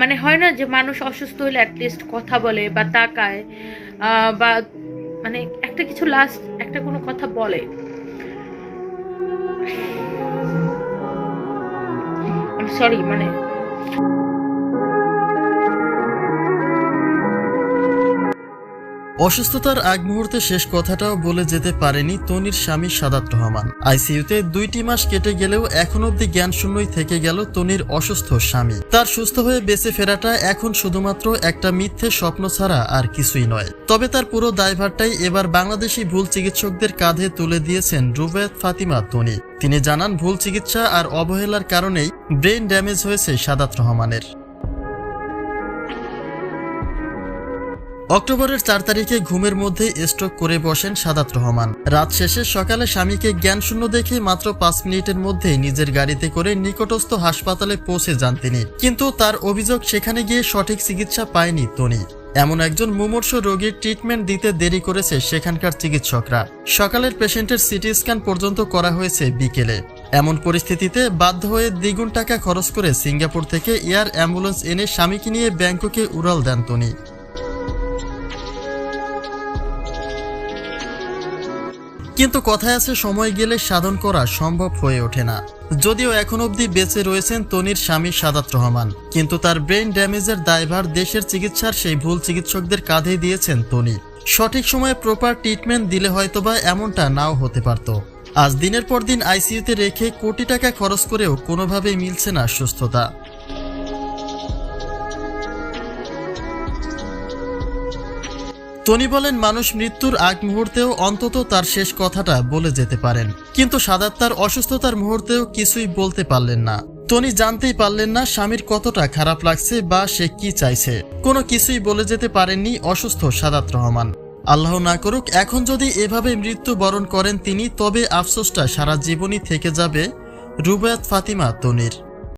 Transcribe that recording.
মানে হয় না যে মানুষ অসুস্থ হলে অ্যাটলিস্ট কথা বলে বা তাকায় বা মানে একটা কিছু লাস্ট একটা কোনো কথা বলে। সরি মানে অসুস্থতার আগ মুহূর্তে শেষ কথাটাও বলে যেতে পারেনি তনির স্বামী সাদাত রহমান। আইসিইউতে দুইটি মাস কেটে গেলেও এখন অব্দি জ্ঞান শূন্যই থেকে গেল তনির অসুস্থ স্বামী। তার সুস্থ হয়ে বেঁচে ফেরাটা এখন শুধুমাত্র একটা মিথ্যে স্বপ্ন ছাড়া আর কিছুই নয়। তবে তার পুরো দায়ভারটাই এবার বাংলাদেশি ভুল চিকিৎসকদের কাঁধে তুলে দিয়েছেন রুবায়ত ফাতিমা তনি। তিনি জানান, ভুল চিকিৎসা আর অবহেলার কারণেই ব্রেন ড্যামেজ হয়েছে সাদাত রহমানের। অক্টোবরের চার তারিখে ঘুমের মধ্যে স্ট্রোক করে বসেন সাদাত রহমান। রাত শেষে সকালে স্বামীকে জ্ঞান শূন্য দেখে মাত্র পাঁচ মিনিটের মধ্যে নিজের গাড়িতে করে নিকটস্থ হাসপাতালে পৌঁছে যান তিনি। কিন্তু তার অভিযোগ সেখানে গিয়ে সঠিক চিকিৎসা পায়নি তনি এমন একজন মুমূর্ষ রোগীর ট্রিটমেন্ট দিতে দেরি করেছে সেখানকার চিকিৎসকরা। সকালের পেশেন্টের সিটি স্ক্যান পর্যন্ত করা হয়েছে বিকেলে। এমন পরিস্থিতিতে বাধ্য হয়ে দ্বিগুণ টাকা খরচ করে সিঙ্গাপুর থেকে এয়ার অ্যাম্বুলেন্স এনে স্বামীকে নিয়ে ব্যাংককে উড়াল দেন তনি কিন্তু কথায় আছে, সময় গেলে সাধন করা সম্ভব হয়ে ওঠে না। যদিও এখন অবধি বেঁচে রয়েছেন তনির স্বামী সাদাত রহমান, কিন্তু তার ব্রেন ড্যামেজের দায়ভার দেশের চিকিৎসার সেই ভুল চিকিৎসকদের কাঁধে দিয়েছেন তনি। সঠিক সময়ে প্রপার ট্রিটমেন্ট দিলে হয়তোবা এমনটা নাও হতে পারত। আজ দিনের পর দিন আইসিইউতে রেখে কোটি টাকা খরচ করেও কোনোভাবেই মিলছে না সুস্থতা। টনি বলেন, মানুষ মৃত্যুর আগ মুহূর্তেও অন্তত তার শেষ কথাটা বলে যেতে পারেন। কিন্তু সাদাত তার অসুস্থতার মুহূর্তেও কিছুই বলতে পারলেন না। টনি জানতেই পারলেন না স্বামীর কতটা খারাপ লাগছে বা সে কি চাইছে। কোনো কিছুই বলে যেতে পারেননি অসুস্থ সাদাত রহমান। আল্লাহ না করুক, এখন যদি এভাবে মৃত্যু বরণ করেন তিনি, তবে আফসোসটা সারা জীবনই থেকে যাবে রুবায়াত ফাতিমা তনির।